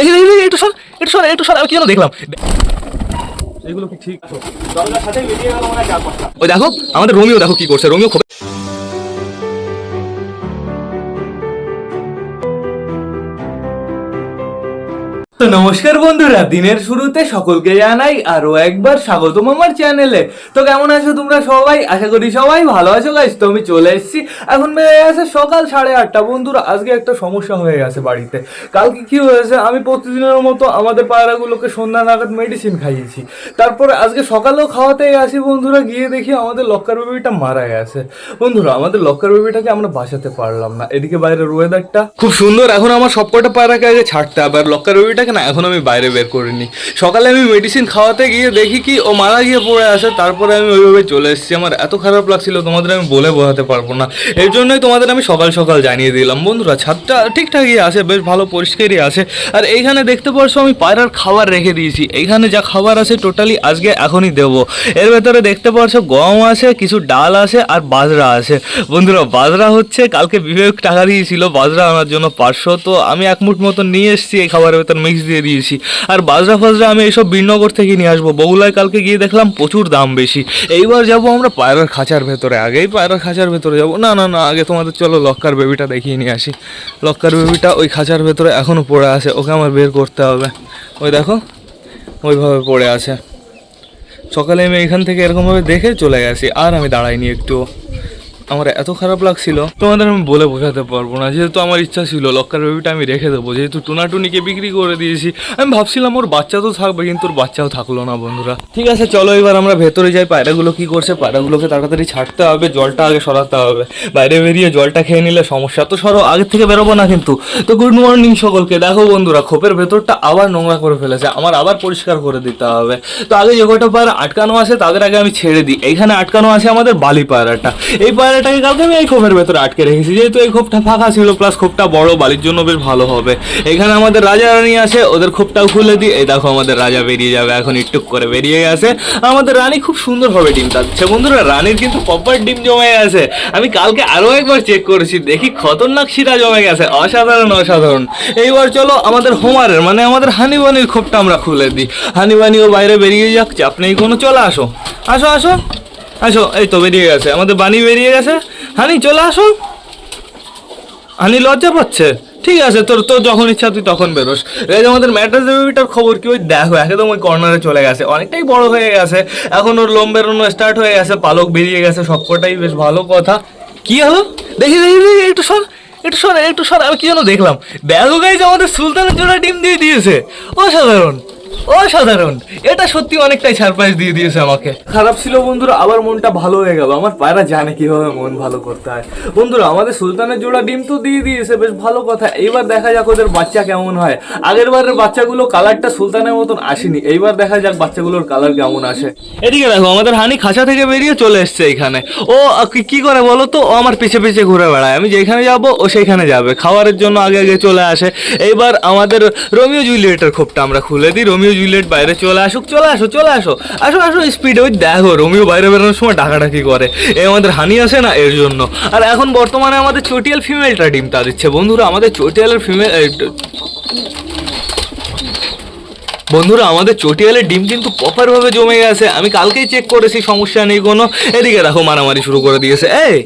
দেখি দেখি একটু সর একটু সর একটু সর আমি কি যেন দেখলাম। এগুলো কি ঠিক ওই দেখো আমাদের রোমিও দেখো কি করছে রোমিও নমস্কার বন্ধুরা, দিনের শুরুতে সকলকে জানাই আরও একবার স্বাগতম আমার চ্যানেলে তো কেমন আছো তোমরা সবাই? আশা করি সবাই ভালো আছো গাইস তো আমি চলে এসেছি। এখন বেড়ে গেছে সকাল সাড়ে আটটা। বন্ধুরা, আজকে একটা সমস্যা হয়ে গেছে বাড়িতে। কালকে কি হয়েছে? আমি প্রতিদিনের মতো আমাদের পায়রাগুলোকে সন্ধ্যা নাগাদ মেডিসিন খাইয়েছি। তারপরে আজকে সকালেও খাওয়াতে আসি বন্ধুরা, গিয়ে দেখি আমাদের লক্কার বেবিটা মারা গেছে। বন্ধুরা, আমাদের লক্কার বেবিটাকে আমরা বাঁচাতে পারলাম না। এদিকে বাইরের ওয়েদারটা খুব সুন্দর। এখন আমার সবকটা পায়রাকে আগে ছাড়তে হবে। আর লক্কার বেবিটাকে না, এখন আমি বাইরে বের করিনি। সকালে আমি মেডিসিন খাওয়াতে গিয়ে দেখি কি ও মারা গিয়ে পড়ে আসে তারপরে আমি ওইভাবে চলে এসেছি। আমার এত খারাপ লাগছিল, তোমাদের আমি বলে বোঝাতে পারব না। এর জন্যই তোমাদের আমি সকাল সকাল জানিয়ে দিলাম। বন্ধুরা, ছাদটা ঠিকঠাকই আছে, বেশ ভালো পরিষ্কারই আছে। আর এইখানে দেখতে পারছ, আমি পায়রার খাবার রেখে দিয়েছি। এইখানে যা খাবার আছে টোটালি আজকে এখনই দেবো। এর ভেতরে দেখতে পারছ, গম আছে, কিছু ডাল আছে, আর বাজরা আছে। বন্ধুরা, বাজরা হচ্ছে, কালকে বিবেক টাকা দিয়েছিল, বাজরা আনার জন্য পাঁচশো। তো আমি এক মুঠ মতো নিয়ে এসেছি এই খাবারের ভেতর মিক্স দিয়ে দিয়েছি। আর বাজরা ফাজরা আমি এইসব বীরনগর থেকে নিয়ে আসব। বগুলায় কালকে গিয়ে দেখলাম প্রচুর দাম বেশি। এইবার যাব আমরা পায়রার খাঁচার ভেতরে। আগেই পায়রার খাঁচার ভেতরে যাব। না না না, আগে তোমাদের চলো লক্কার বেবিটা দেখিয়ে নিয়ে আসি। লক্কার বেবিটা ওই খাঁচার ভেতরে এখনও পড়ে আছে। ওকে আমার বের করতে হবে। ওই দেখো, ওইভাবে পড়ে আছে। সকালে আমি এখান থেকে এরকমভাবে দেখে চলে গেছি। আর আমি দাঁড়াইনি একটু আমার এত খারাপ লাগছিল। তোমাদের আমি বলে বোঝাতে পারব না, যেহেতু আমার ইচ্ছা ছিল, লক্কার বেবিটা আমি রেখে দেবো। যেহেতু টুনাটুনিকে বিক্রি করে দিয়েছি, আমি ভাবছিলাম ওর বাচ্চা তো থাকবে, কিন্তু ওর বাচ্চাও থাকল না, বন্ধুরা। ঠিক আছে, চলো এবার আমরা ভেতরে যাই, পায়রাগুলো কি করছে? পায়রাগুলোকে তাড়াতাড়ি ছাড়তে হবে, জলটা আগে সরাতে হবে। বাইরে বেরিয়ে জলটা খেয়ে নিলে সমস্যা। তো সরো আগের থেকে বেরোবো না কিন্তু। তো গুড মর্নিং সকলকে। দেখো বন্ধুরা, খোপের ভেতরটা আবার নোংরা করে ফেলেছে, আমার আবার পরিষ্কার করে দিতে হবে। তো আগে যে কটা পায়রা আটকানো আছে, তাদের আগে আমি ছেড়ে দিই। এইখানে আটকানো আছে আমাদের বালি পায়রাটা। এই পায়রাটাকে কালকে আমি এই খোপের ভেতরে আটকে রেখেছি। যেহেতু এই খোপটা ফাঁকা ছিল প্লাস খোপটা বড়, বালির জন্য বেশ ভালো হবে। এখানে আমাদের রাজা রানী আছে ওদের খোপটাও খুলে দিই। এই দেখো আমাদের রাজা বেরিয়ে যাবে, এখন একটু করে বেরিয়ে গেছে। আমাদের রানী খুব সুন্দরভাবে ডিম পাচ্ছে বন্ধুরা, রানীর কিন্তু প্রপার ডিম জমে গেছে। আমি কালকে আরও একবার চেক করেছি, দেখি খতরনাক শিরা জমে গেছে। অসাধারণ অসাধারণ। এইবার চলো আমাদের হোমারের মানে আমাদের হানিবানির খোপটা আমরা খুলে দিই। হানিবানিও বাইরে বেরিয়ে যাক, চাপ নেই কোনো। চলে আসো। আসো আসো। আসো, এই তো বেরিয়ে গেছে, আমাদের বাণী বেরিয়ে গেছে। হানি, চলে আসো। হানি লজ্জা পাচ্ছে। ঠিক আছে, তোর তোর যখন ইচ্ছা, তুই তখন বেরোস। এই যে আমাদের ম্যাট্রেস বেবিটার খবর কি? ওই দেখো, একদম ওই কর্নারে চলে গেছে। অনেকটাই বড় হয়ে গেছে। এখন ওর লোম বেরোনো স্টার্ট হয়ে গেছে, পালক বেরিয়ে গেছে, সবকটাই বেশ ভালো কথা। কি হলো? দেখি দেখি দেখি, একটু সর একটু সর একটু সর, আমি কি যেন দেখলাম। দেখো গাইজ আমাদের সুলতানের জোড়া ডিম দিয়ে দিয়েছে। অসাধারণ। অসাধারণ। এটা সত্যি অনেকটাই সারপ্রাইজ দিয়ে দিয়েছে আমাকে। খারাপ ছিল বন্ধুরা আবার মনটা ভালো হয়ে গেল। আমার পায়রা জানে কীভাবে মন ভালো করতে হয়। বন্ধুরা আমাদের সুলতানের জোড়া ডিম তো দিয়ে দিয়েছে বেশ ভালো কথা। এইবার দেখা যাক ওদের বাচ্চা কেমন হয়। আগের বারের বাচ্চাগুলো কালারটা সুলতানের মতন আসেনি। এইবার দেখা যাক বাচ্চাগুলোর কালার কেমন আসে। এদিকে দেখো আমাদের হানি খাঁচা থেকে বেরিয়ে চলে এসছে এখানে। ও কি করে বলো তো? ও আমার পিছে পিছে ঘুরে বেড়ায়। আমি যেখানে যাব ও সেখানে যাবে। খাবারের জন্য আগে আগে চলে আসে। এইবার আমাদের রোমিও জুলিয়েটের খোপটা আমরা খুলে দিই। রোমিও জুলিয়েট বাইরে চলে আসুক, চলে আসো চলে আসো। আসো আসো স্পিডে ওই দেখো, রোমিও বাইরে বেরোনোর সময় ডাকাডাকি করে। এ আমাদের হানি আসে না এর জন্য। আর এখন বর্তমানে আমাদের চটিয়াল ফিমেলটা ডিমটা দিচ্ছে। বন্ধুরা, আমাদের চটিয়ালের ফিমেল বন্ধুরা, আমাদের চটিয়ালের ডিম কিন্তু প্রপারভাবে জমে গেছে। আমি কালকেই চেক করেছি, সমস্যা নেই কোনো। এদিকে দেখো, মারামারি শুরু করে দিয়েছে। এই!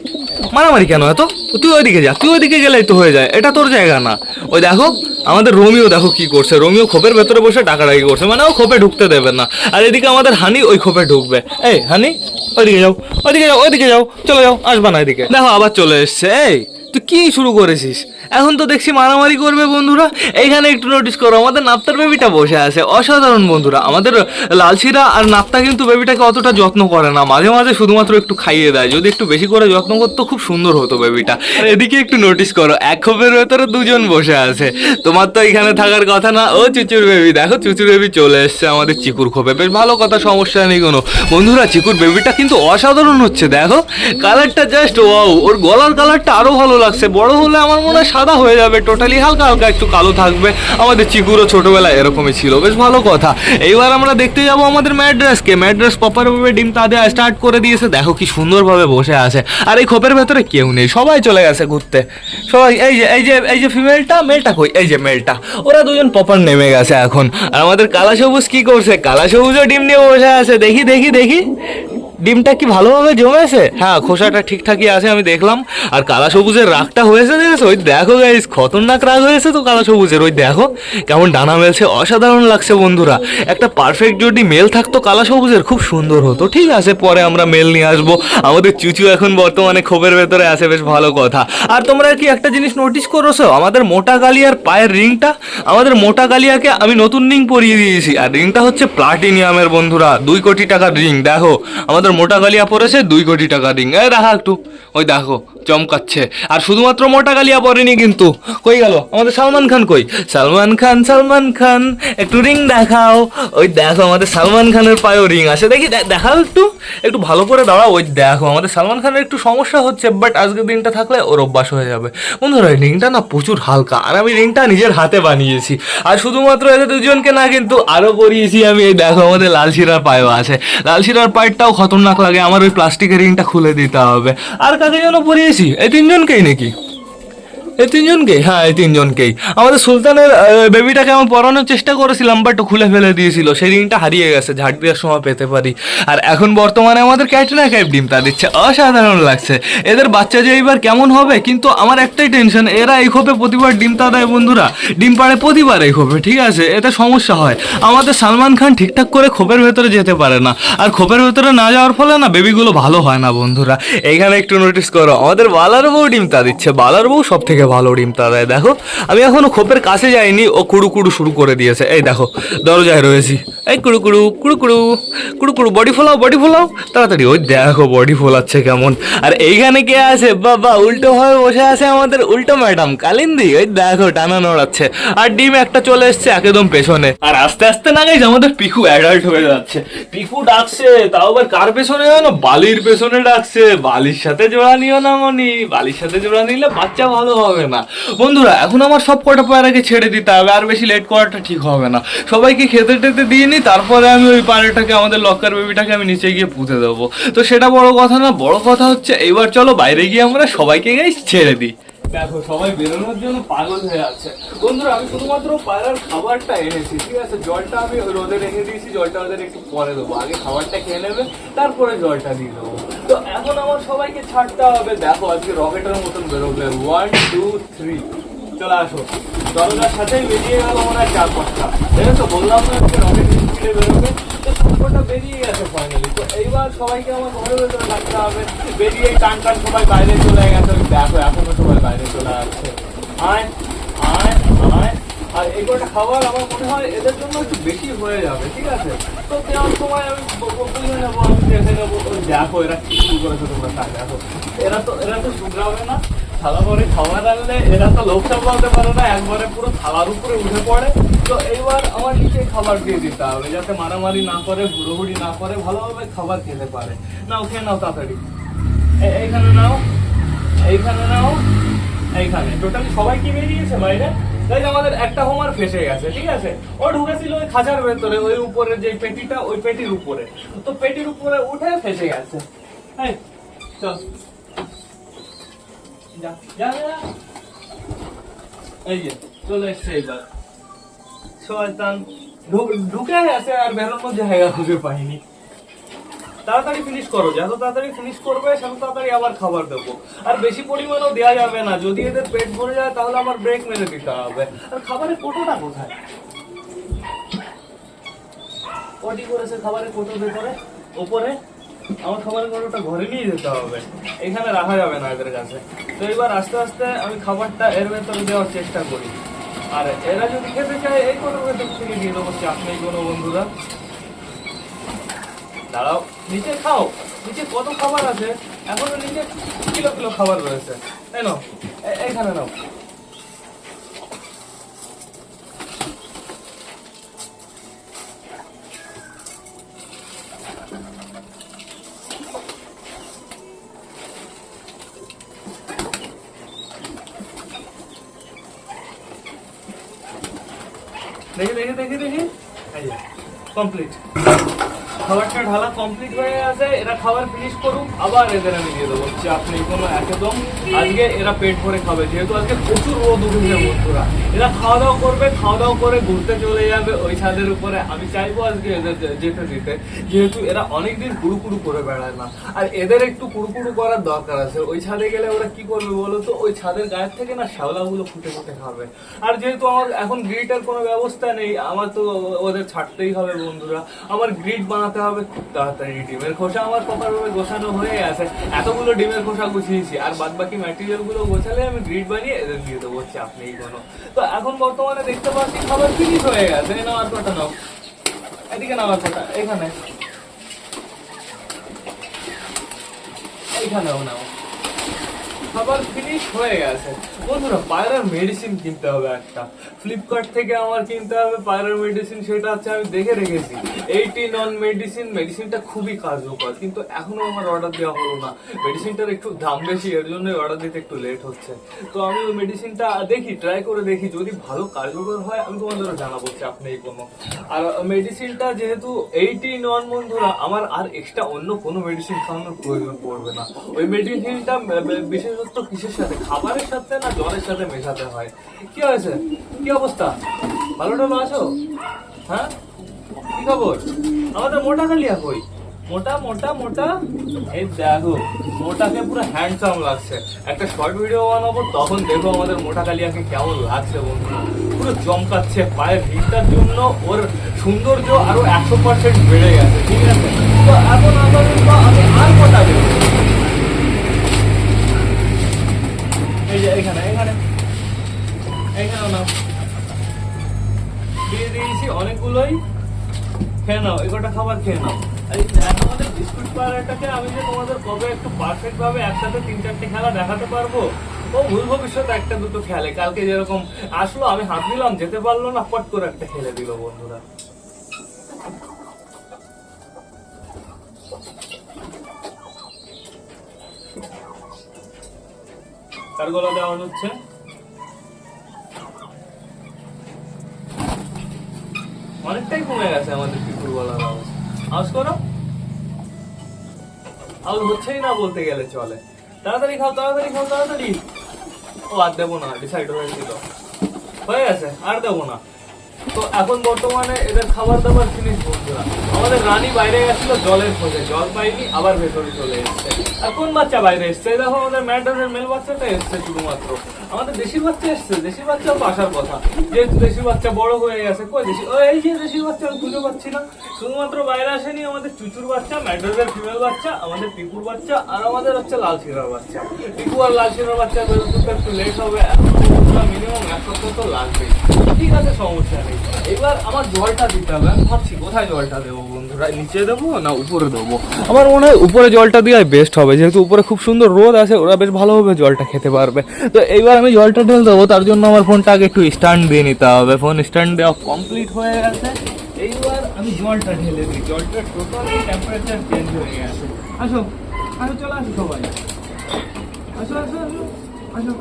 মারামারি কেন এত? তুই ওইদিকে যা, তুই ওইদিকে গেলেই তো হয়ে যায়। এটা তোর জায়গা না। ওই দেখো, আমাদের রোমিও দেখো কি করছে। রোমিও খোপের ভেতরে বসে ডাকাডাকি করছে। মানে ও খোপে ঢুকতে দেবে না। আর এদিকে আমাদের হানি ওই খোপে ঢুকবে। এই, হানি, ওইদিকে যাও ওইদিকে যাও ওইদিকে যাও, চলে যাও, আসবা না এদিকে। দেখো, আবার চলে এসছে। এই, তুই কি শুরু করেছিস? এখন তো দেখছি মারামারি করবে বন্ধুরা। এইখানে একটু নোটিস করো, আমাদের নাপ্তার বেবিটা বসে আছে। অসাধারণ বন্ধুরা। আমাদের লালচিরা আর নাপ্তা কিন্তু বেবিটাকে অতটা যত্ন করে না। মাঝে মাঝে শুধুমাত্র একটু খাইয়ে দেয়। যদি একটু বেশি করে যত্ন করতো খুব সুন্দর হতো বেবিটা। এদিকে একটু নোটিস করো, এক খোপের ভেতরে দুজন বসে আছে। তোমার তো এখানে থাকার কথা না। ও চুচুর বেবি, দেখো চুচুর বেবি চলে এসছে আমাদের চিকুর খোপে। বেশ ভালো কথা, সমস্যা নেই কোনো। বন্ধুরা, চিকুর বেবিটা কিন্তু অসাধারণ হচ্ছে, দেখো। কালারটা জাস্ট ওয়াও ওর গলার কালারটা আরও ভালো লাগছে। বড় হলে আমার মনে হয় সাদা হয়ে যাবে টোটালি হালকা হালকা একটু কালো থাকবে। আমাদের চিকুরও ছোটোবেলায় এরকমই ছিল, বেশ ভালো কথা। এইবার আমরা দেখতে যাব আমাদের ম্যাড্রেসকে। ম্যাড্রেস প্রপার ভাবে ডিম তাদের স্টার্ট করে দিয়েছে। দেখো কি সুন্দরভাবে বসে আছে। আর এই খোপের ভেতরে কেউ নেই, সবাই চলে গেছে ঘুরতে। সবাই, এই যে এই যে এই যে ফিমেলটা মেলটা কই? এই যে মেলটা ওরা দুজন পপার নেমে গেছে এখন। আর আমাদের কালা সবুজ কি করছে? কালা সবুজও ডিম নিয়ে বসে আছে। দেখি দেখি দেখি। ডিমটা কি ভালোভাবে জমেছে? হ্যাঁ খোসাটা ঠিকঠাকই আছে, আমি দেখলাম। আর কালা সবুজের রাগটা হয়েছে, দেখেছ? ওই দেখো গাইস খতরনাক রাগ হয়েছে তো কালা সবুজের, ওই দেখো। কেমন ডানা মেলছে, অসাধারণ লাগছে বন্ধুরা। একটা পারফেক্ট যদি মেল থাকতো কালা সবুজের, খুব সুন্দর হতো। ঠিক আছে, পরে আমরা মেল নিয়ে আসব। আমাদের চুচু এখন বর্তমানে ক্ষোভের ভেতরে আছে, বেশ ভালো কথা। আর তোমরা কি একটা জিনিস নোটিস করেছ? আমাদের মোটা কালিয়ার পায়ের রিংটা, আমাদের মোটা কালিয়াকে আমি নতুন রিং পরিয়ে দিয়েছি। আর রিংটা হচ্ছে প্লাটিনিয়ামের বন্ধুরা, দুই কোটি টাকার রিং, দেখো। আমাদের মোটা গালিয়া পরেছে, দুই কোটি টাকা রিং এই দেখা একটু। ওই দেখো, চমকাচ্ছে। আর শুধুমাত্র মোটা গালিয়া পরেনি কিন্তু। কই গেল? আমাদের সালমান খান কই? সালমান খান সালমান খান, একটু রিং দেখাও। ওই দেখো, আমাদের সালমান খানের পায়েও রিং আছে দেখি দেখাও একটু। একটু ভালো করে দাঁড়াও। ওই দেখো, আমাদের সালমান খানের একটু সমস্যা হচ্ছে বাট আজকের দিনটা থাকলে ওর অভ্যাস হয়ে যাবে। বন্ধুরা, এই রিংটা না প্রচুর হালকা। আর আমি রিংটা নিজের হাতে বানিয়েছি। আর শুধুমাত্র এদের দুজনকে না, কিন্তু আরও করিয়েছি আমি। এই দেখো, আমাদের লাল শিরার পায়েও আছে। লাল শিরার পায়েরটাও খতরনাক লাগে, আমার ওই প্লাস্টিকের রিংটা খুলে দিতে হবে। আর কাকে যেন পরিয়েছি? এই তিনজনকেই নাকি? এই তিনজনকেই? হ্যাঁ এই তিনজনকেই। আমাদের সুলতানের বেবিটাকে আমি পরানোর চেষ্টা করেছিলাম বাট খুলে ফেলে দিয়েছিল। সেই রিংটা হারিয়ে গেছে, ঝাড় দেওয়ার সময় পেতে পারি। আর এখন বর্তমানে আমাদের ক্যাটরিনা কাইফ ডিমটা দিচ্ছে। অসাধারণ লাগছে। এদের বাচ্চা যে এইবার কেমন হবে, কিন্তু আমার একটাই টেনশন এরা এই খোপে প্রতিবার ডিমটা দেয়, বন্ধুরা। ডিম পাড়ে প্রতিবার এই খোপে ঠিক আছে? এতে সমস্যা হয়। আমাদের সালমান খান ঠিকঠাক করে খোপের ভেতরে যেতে পারে না। আর খোপের ভেতরে না যাওয়ার ফলে না বেবিগুলো ভালো হয় না, বন্ধুরা। এইখানে একটু নোটিস করো, আমাদের বালার বউ ডিমটা দিচ্ছে। বালার বউ সব থেকে ভালো ডিমটা দেয়। দেখো, আমি এখনও খোপের কাছে যাইনি, ও কুড়ু কুড়ু শুরু করে দিয়েছে। এই দেখো, দরজায় রয়েছি। এই কুড়ু কুড়ু কুড়ু কুড়ু কুড়ু কুড়ু, বডি ফোলাও বডি ফোলাও। তাড়াতাড়ি, ওই দেখো, বডি ফোলাচ্ছে কেমন। আর এইখানে কে আছে? বাবা, উল্টো হয়ে বসে আছে আমাদের উল্টো ম্যাডাম, কালিন্দি। ওই দেখো, টানা নড়াচ্ছে। আর ডিম একটা চলে এসছে একদম পেছনে। আর আস্তে আস্তে না গাইজ আমাদের পিকু অ্যাডাল্ট হয়ে যাচ্ছে। পিকু ডাকছে, তাও আবার কার পেছনে জানো বালির পেছনে ডাকছে। বালির সাথে জোড়া নিও না মনি, বালির সাথে জোড়া নিলে বাচ্চা ভালো হবে। না। বন্ধুরা, এখন আমার সব কটা পায়রাকে ছেড়ে দিতে হবে, আর বেশি লেট করাটা ঠিক হবে না। সবাইকে খেতে টেতে দিয়ে নিই তারপরে আমি ওই পায়রাটাকে, আমাদের লকার বেবিটাকে আমি নিচে গিয়ে পুঁতে দেবো। তো সেটা বড় কথা না, বড় কথা হচ্ছে, এইবার চলো বাইরে গিয়ে আমরা সবাইকে গাই ছেড়ে দিই। দেখো, সবাই বেরোনোর জন্য পাগল হয়ে আছে। বন্ধুরা, আমি শুধুমাত্র পায়রার খাবারটা এনেছি, ঠিক আছে? জলটা আমি রোদে রেখে দিয়েছি, জলটা ওদের একটু পরে দেবো। আগে খাবারটা খেয়ে নেবে, তারপরে জলটা দিয়ে দেবো। তো এখন আমার সবাইকে ছাড়তে হবে। দেখো, আজকে রকেটের মতন বেরোবে। ওয়ান টু থ্রি চলে আসো। দরজার সাথেই বেরিয়ে গেল মনে হয় চার পাঁচটা জানো তো, বললাম না আজকে রকেট স্পিডে বেরোবে। তো সবকটা বেরিয়ে গেছে ফাইনালি তো এইবার সবাইকে আমার ঘরের ভেতরে থাকতে হবে। বেরিয়ে টান টান সবাই বাইরে চলে গেছে। দেখো, এখনও সবাই বাইরে চলে আসছে আয় আয় আয় আর এই কটা খাবার আমার মনে হয় এদের জন্য একটু বেশি হয়ে যাবে, ঠিক আছে? তো দেওয়ার সময় আমি বুঝে নেব, আমি দেখে নেব। দেখো এরা কি শুরু করেছে তোমরা তা দেখো। এরা তো এরা তো শুধরাবে না, থালা করে খাবার আনলে এরা তো লোক সামলাতে পারে না, একবারে পুরো থালার উপরে উঠে পড়ে। তো এইবার আমার নিচে খাবার দিয়ে দিতে হবে, যাতে মারামারি না করে, হুড়োহুড়ি না করে ভালোভাবে খাবার খেতে পারে। নাও, খেয়ে নাও তাড়াতাড়ি। এইখানে নাও এইখানে নাও, এইখানে। টোটালি সবাই কি বেরিয়েছে বাইরে? তাই আমাদের একটা হোমার ফেসে গেছে, ঠিক আছে? ও ঢুকেছিল ওই খাঁচার ভেতরে, ওই উপরে যে পেটিটা, ওই পেটির উপরে। তো পেটির উপরে উঠে ফেসে গেছে। এই, চল। যা। এই যে, চলে এসছে এইবার শয়তান ঢুকে গেছে আর বেরোনোর জায়গা খুঁজে পাইনি। তাড়াতাড়ি ফিনিশ করো, যত তাড়াতাড়ি ফিনিশ করবে, তত তাড়াতাড়ি আবার খাবার দেবো। আর বেশি পরিমাণেও দেওয়া যাবে না, যদি এদের পেট ভরে যায়, তাহলে আমার ব্রেক মেরে দিতে হবে। আর খাবারের কোটোটা কোথায়? পটি করেছে খাবারের কোটো ভেতরে? ওপরে? আমার খাবারের কোটোটা ঘরে নিয়ে যেতে হবে। এখানে রাখা যাবে না এদের কাছে। তো এবার আস্তে আস্তে আমি খাবারটা এর ভেতরে দেওয়ার চেষ্টা করি। আর এরা যদি খেতে চায়, এই কোটোর ভেতর থেকে দিয়ে দেবো চাপ নেই কোনো বন্ধুরা। দাঁড়াও। নিচে খাও। নিচে কত খাবার আছে? এখনও নিচে কিলো কিলো খাবার রয়েছে। তাই নাও, এ- এইখানে নাও। দেখি দেখি দেখি দেখি। কমপ্লিট খাবারটা ঢালা কমপ্লিট হয়ে আছে, এরা খাবার ফিনিশ করুক, আবার এদের আমি দিয়ে দেবো। আপনি কোনো একদম, আজকে এরা পেট ভরে খাবে, যেহেতু আজকে প্রচুর রোদ উঠেছে বন্ধুরা। এরা খাওয়া দাওয়া করবে খাওয়া দাওয়া করে ঘুরতে চলে যাবে ওই ছাদের উপরে। আমি চাইব আজকে এদের যে- যেতে দিতে, যেহেতু এরা অনেকদিন কুড়ুকুড়ু করে বেড়ায় না। আর এদের একটু কুড়ুকুড়ু করার দরকার আছে। ওই ছাদে গেলে ওরা কি করবে বলো তো? ওই ছাদের গায়ের থেকে না শ্যাওলাগুলো ফুটে ফুটে খাবে। আর যেহেতু আমার এখন গ্রিটের কোনো ব্যবস্থা নেই, আমার তো ওদের ছাড়তেই হবে বন্ধুরা। আমার গ্রিড বানাতে হবে খুব তাড়াতাড়ি ডিমের খোসা। আমার প্রপারভাবে গোছানো হয়ে আছে। এতগুলো ডিমের খোসা গুছিয়েছি। আর বাদ বাকি ম্যাটেরিয়ালগুলো গোছালে আমি গ্রিড বানিয়ে এদের দিয়ে দেবো, চাপ নেই কোনো। তো এখন বর্তমানে দেখতে পাচ্ছি খাবার ফিনিশ হয়ে গেছে নেওয়ার কথা নাও। এদিকে নেওয়ার কথা এখানে এইখানেও নাও। খাবার ফিনিশ হয়ে গেছে। বন্ধুরা, পায়রার মেডিসিন কিনতে হবে একটা। ফ্লিপকার্ট থেকে আমার কিনতে হবে পায়রার মেডিসিন সেটা হচ্ছে আমি দেখে রেখেছি। এইটি নন মেডিসিন মেডিসিনটা খুবই কার্যকর। কিন্তু এখনও আমার অর্ডার দেওয়া হলো না। মেডিসিনটার একটু দাম বেশি, এর জন্য অর্ডার দিতে একটু লেট হচ্ছে। তো আমি ওই মেডিসিনটা দেখি ট্রাই করে দেখি। যদি ভালো কার্যকর হয়, আমি তোমাদের জানাব চাপ নেই কোনো আর মেডিসিনটা যেহেতু এইটি নন বন্ধুরা, আমার আর এক্সট্রা অন্য কোনো মেডিসিন খাওয়ানোর প্রয়োজন পড়বে না। ওই মেডিসিনটা বিশেষত কিসের সাথে? খাবারের সাথে না জলের সাথে মেশাতে হয়? কি হয়েছে? কি অবস্থা? ভালো টালো আছো? হ্যাঁ? কি খবর? আমাদের মোটা কালিয়া কই মোটা মোটা মোটা। এই দেখো, মোটাকে পুরো হ্যান্ডসাম লাগছে। একটা শর্ট ভিডিও বানাবো, তখন দেখো আমাদের মোটা কালিয়াকে কেমন লাগছে বন্ধু পুরো জমকাচ্ছে পায়ের ভিড়টার জন্য ওর সৌন্দর্য আরও একশো পার্সেন্ট বেড়ে গেছে, ঠিক আছে? তো এখন আপাতত আমি আর মোটা দেবো এই যে এখানে এখানে। নাও। দিয়ে দিয়েছি অনেকগুলোই খেয়ে নাও খাবার খেয়ে নাও। আর এই বিস্কুট আমি যে তোমাদের কবে একটু পারফেক্ট ভাবে একসাথে তিন চারটে খেলা দেখাতে পারব, ও ভুল একটা দুটো খেলে। কালকে যেরকম আসলো, আমি হাত দিলাম, যেতে পারল না, পট করে একটা খেলে দিল বন্ধুরা। কার গলা দেওয়া হচ্ছে। অনেকটাই কমে গেছে আমাদের পিকুর গলার আওয়াজ আওয়াজ করো। আওয়াজ হচ্ছেই না বলতে গেলে চলে। তাড়াতাড়ি খাও তাড়াতাড়ি খাও, তাড়াতাড়ি। ও, আর দেবো না ডিসাইড হয়েছিল হয়ে গেছে, আর দেবো না। তো এখন বর্তমানে এদের খাবার দাবার জিনিস আমাদের রানী বাইরে গেছিল, জলের খোঁজে। জল পাইনি আবার ভেতরে চলে এসছে। বাচ্চা বাইরে এসছে? দেখো, আমাদের ম্যাডামের মেল বাচ্চাটা এসছে শুধুমাত্র। আমাদের দেশি বাচ্চা এসছে। দেশি তো আসার কথা। যেহেতু দেশি বাচ্চা বড় হয়ে গেছে, কই দেশি? ও, এই যে দেশি বাচ্চা আমি খুঁজে পাচ্ছি না। শুধুমাত্র বাইরে আসেনি আমাদের চুচুর বাচ্চা, ম্যাডামের ফিমেল বাচ্চা, আমাদের পিকুর বাচ্চা, আর আমাদের হচ্ছে লাল শিরার বাচ্চা। পিকু আর লাল শিরার বাচ্চা বেরোতে একটু লেট হবে। মিনিমাম এক সপ্তাহ তো লাগবেই। আছে সমস্যা নেই। এবার আমার জলটা দিতে হবে। আমি ভাবছি, কোথায় জলটা দেবো বন্ধুরা? নিচে দেবো না উপরে দেবো? আমার মনে হয় উপরে জলটা দেওয়াই বেস্ট হবে। যেহেতু উপরে খুব সুন্দর রোদ আছে, ওরা বেশ ভালোভাবে জলটা খেতে পারবে। তো এইবার আমি জলটা ঢেলে দেবো। তার জন্য আমার ফোনটা আগে একটু স্ট্যান্ড দিয়ে নিতে হবে। ফোন স্ট্যান্ড দেওয়া কমপ্লিট হয়ে গেছে। এইবার আমি জলটা ঢেলে দিই। জলটা টোটালি টেম্পারেচার চেঞ্জ হয়ে গেছে। আসো আসো, চলে আসো সবাই। আসো আসো আসো আসো।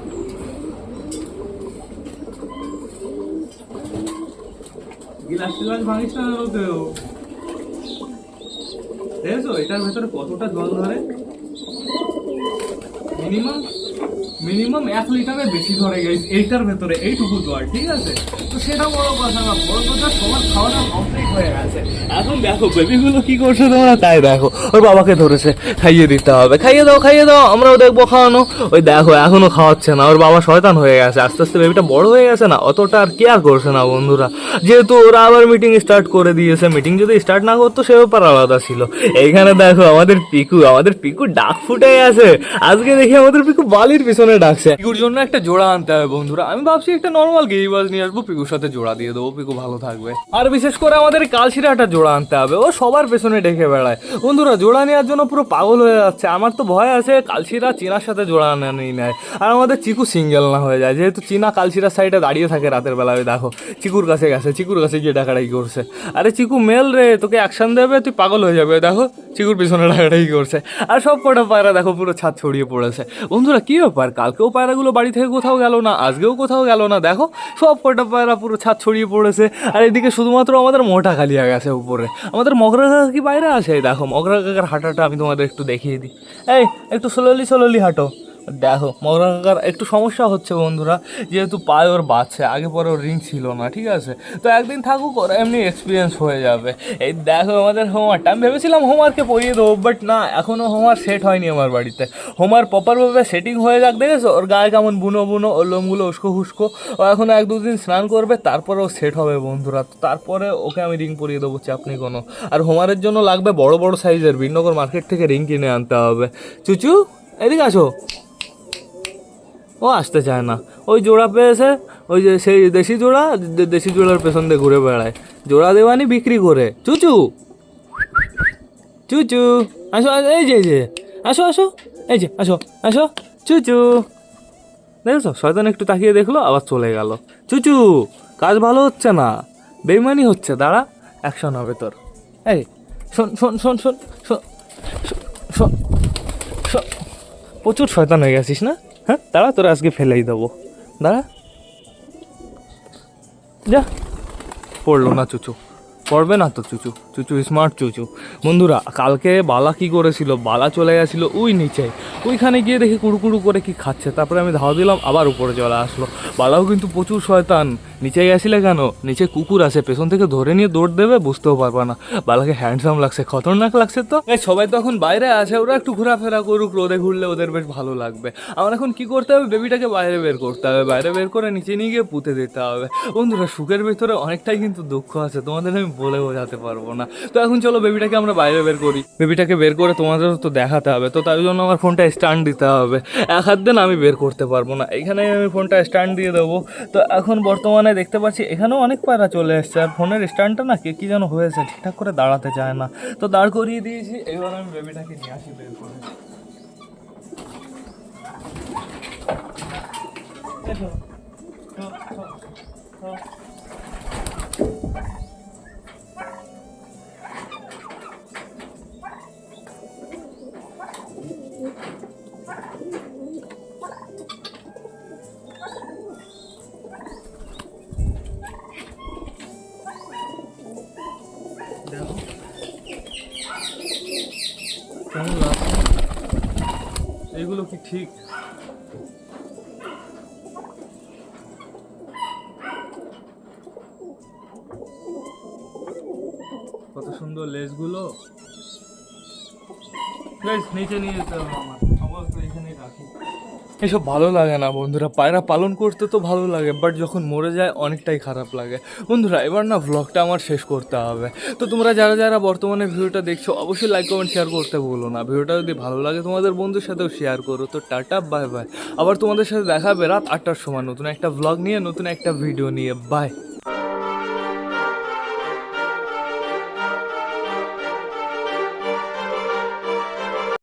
গিলাস ভাঙিস না দেখেছ? এটার ভেতরে কতটা জল ধরে? মিনিমাম মিনিমাম এক লিটারের বেশি ধরে গেছে এইটার ভেতরে এইটুকু জল ঠিক আছে? তো সেটা বড় কথা না, বড় কথা সবার খাওয়াটা কমপ্লিট হয়ে গেছে। এখন দেখো বেবিগুলো কি করছে তোমরা? তাই দেখো, ওর বাবাকে ধরেছে, খাইয়ে দিতে হবে। খাইয়ে দাও খাইয়ে দাও, আমরাও দেখব খাওয়ানো। ওই দেখো, এখনও খাওয়াচ্ছে না, ওর বাবা শয়তান হয়ে গেছে। আস্তে আস্তে বেবিটা বড় হয়ে গেছে না, অতটা আর কেয়ার করছে না বন্ধুরা। যেহেতু ওরা আবার মিটিং স্টার্ট করে দিয়েছে মিটিং যদি স্টার্ট না করতো, সে ব্যাপার আলাদা ছিল। এইখানে দেখো, আমাদের পিকু আমাদের পিকু ডাক ফুটে গেছে। আজকে দেখি আমাদের পিকু বালির পিছনে ডাকছে। পিকুর জন্য একটা জোড়া আনতে হবে বন্ধুরা। আমি ভাবছি একটা নর্মাল গিরিবাজ নিয়ে আসব, পিকুর সাথে জোড়া দিয়ে দেবো, পিকু ভালো থাকবে। আর বিশেষ করে আমাদের কালশিরা একটা জোড়া আনতে হবে, ও সবার পেছনে ডেকে বেড়ায়। বন্ধুরা, জোড়া নেওয়ার জন্য পুরো পাগল হয়ে যাচ্ছে। আমার তো ভয় আছে, কালশিরা চীনার সাথে জোড়া নিয়ে নেয়। আর আমাদের চিকু সিঙ্গেল না হয়ে যায়, যেহেতু চীনা কালশিরার সাইডে দাঁড়িয়ে থাকে রাতের ওই দেখো, চিকুর কাছে গেছে, চিকুর কাছে গিয়ে ডাকাডাকি করছে। আরে চিকু, মেল রে, তোকে অ্যাকশন দেবে, তুই পাগল হয়ে যাবে। দেখো, চিকুর পিছনে ডাকাডাকি করছে। আর সব কটা পায়রা দেখো, পুরো ছাদ ছড়িয়ে পড়েছে। বন্ধুরা, কী ব্যাপার? কালকেও পায়রাগুলো বাড়ি থেকে কোথাও গেল না, আজকেও কোথাও গেল না। দেখো, সব কটা পায়রা পুরো ছাদ ছড়িয়ে পড়েছে। আর এদিকে শুধুমাত্র আমাদের মোটা খালিয়া গেছে উপরে। আমাদের মগরা কাকা কি পায়রা আছে? দেখো, মগরা কাকার হাঁটাটা আমি তোমাদের একটু দেখিয়ে দিই। এই, একটু স্লোলি স্লোলি হাঁটো। দেখো মগরা একটু সমস্যা হচ্ছে বন্ধুরা, যেহেতু পায়ে ওর বাচ্চা, আগে পরে ওর রিং ছিল না, ঠিক আছে? তো একদিন থাকুক, ওর এমনি এক্সপিরিয়েন্স হয়ে যাবে। এই দেখো আমাদের হোমওয়ার্কটা আমি ভেবেছিলাম হোমওয়ার্কে পড়িয়ে দেবো বাট না এখনও হোমওয়ার্ক সেট হয়নি আমার বাড়িতে। হোমওয়ার্ক প্রপারভাবে সেটিং হয়ে যাক, দেখেছ? ওর গায়ে কেমন বুনো বুনো, ওর লোমগুলো উস্কো হুস্কো ও এখন এক দুদিন স্নান করবে, তারপরে ও সেট হবে বন্ধুরা। তো তারপরে ওকে আমি রিং পরিয়ে দেবো চাপ নেই কোনো। আর হোমারের জন্য লাগবে বড় বড় সাইজের বিনগর মার্কেট থেকে রিং কিনে আনতে হবে। চুচু, এদিকে আসো। ও আসতে চায় না। ওই জোড়া পেয়েছে, ওই যে সেই দেশি জোড়া দেশি জোড়ার পেছন দিয়ে ঘুরে বেড়ায়। জোড়া দেওয়ানি বিক্রি করে। চুচু! চুচু! আসো এই যে এই যে। আসো আসো, এই যে, আসো আসো। চুচু! দেখেছ? শয়তান একটু তাকিয়ে দেখল, আবার চলে গেল। চুচু, কাজ ভালো হচ্ছে না। বেইমানি হচ্ছে, দাঁড়া অ্যাকশন হবে তোর। এই শোন শোন শোন শোন শোন শোন শোন, প্রচুর শয়তান হয়ে গেছিস না? হ্যাঁ দাঁড়া, তোরা আজকে ফেলেই দেবো। দাঁড়া। যা। পড়ল না, চুচু। পড়বে না তো, চুচু। চুচু স্মার্ট চুচু। বন্ধুরা, কালকে বালা কি করেছিল? বালা চলে গেছিল ওই নিচে। ওইখানে গিয়ে দেখি কুড়ুকুড়ু করে কি খাচ্ছে। তারপরে আমি ধাওয়া দিলাম, আবার উপরে চলে আসলো। বালাও কিন্তু প্রচুর শয়তান। নিচে গেছিলে কেন? নিচে কুকুর আছে, পেছন থেকে ধরে নিয়ে দৌড় দেবে, বুঝতেও পারবা না। বালাকে হ্যান্ডসাম লাগছে, খতরনাক লাগছে তো? সবাই তো এখন বাইরে আছে, ওরা একটু ঘোরাফেরা করুক, রোদে ঘুরলে ওদের বেশ ভালো লাগবে। আমার এখন কি করতে হবে? বেবিটাকে বাইরে বের করতে হবে। বাইরে বের করে নিচে নিয়ে গিয়ে পুঁতে দিতে হবে। বন্ধুরা, সুখের ভিতরে অনেকটাই কিন্তু দুঃখ আছে। তোমাদের আমি বলে বোঝাতে পারব না। তো এখন চলো বেবিটাকে আমরা বাইরে বের করি। বেবিটাকে বের করে তোমাদের তো দেখাতে হবে। তো তার জন্য আমার ফোনটা স্ট্যান্ড দিতে হবে। এক হাত দিন আমি বের করতে পারব না। এখানে আমি ফোনটা স্ট্যান্ড দিয়ে দেবো। তো এখন বর্তমানে দেখতে পাচ্ছি এখানেও অনেক পায়রা চলে এসছে। আর ফোনের স্ট্যান্ডটা না কে কী যেন হয়েছে, ঠিকঠাক করে দাঁড়াতে চায় না। তো দাঁড় করিয়ে দিয়েছি। এবার আমি বেবিটাকে নিয়ে আসি বের করে। এসো। ঠিক। কত সুন্দর লেজগুলো বেশ নিচে নিয়ে যেতে হবে আমার। আপাতত এখানেই রাখি। এসব ভালো লাগে না বন্ধুরা, পায়রা পালন করতে তো ভালো লাগে বাট যখন মরে যায় অনেকটাই খারাপ লাগে। বন্ধুরা, এবার না ভ্লগটা আমার শেষ করতে হবে। তো তোমরা যারা যারা বর্তমানে ভিডিওটা দেখছ, অবশ্যই লাইক কমেন্ট শেয়ার করতে ভুলো না। ভিডিওটা যদি ভালো লাগে তোমাদের বন্ধুর সাথেও শেয়ার করো। তো টাটা বাই বাই আবার তোমাদের সাথে দেখাবে রাত আটটার সময় নতুন একটা ভ্লগ নিয়ে, নতুন একটা ভিডিও নিয়ে। বাই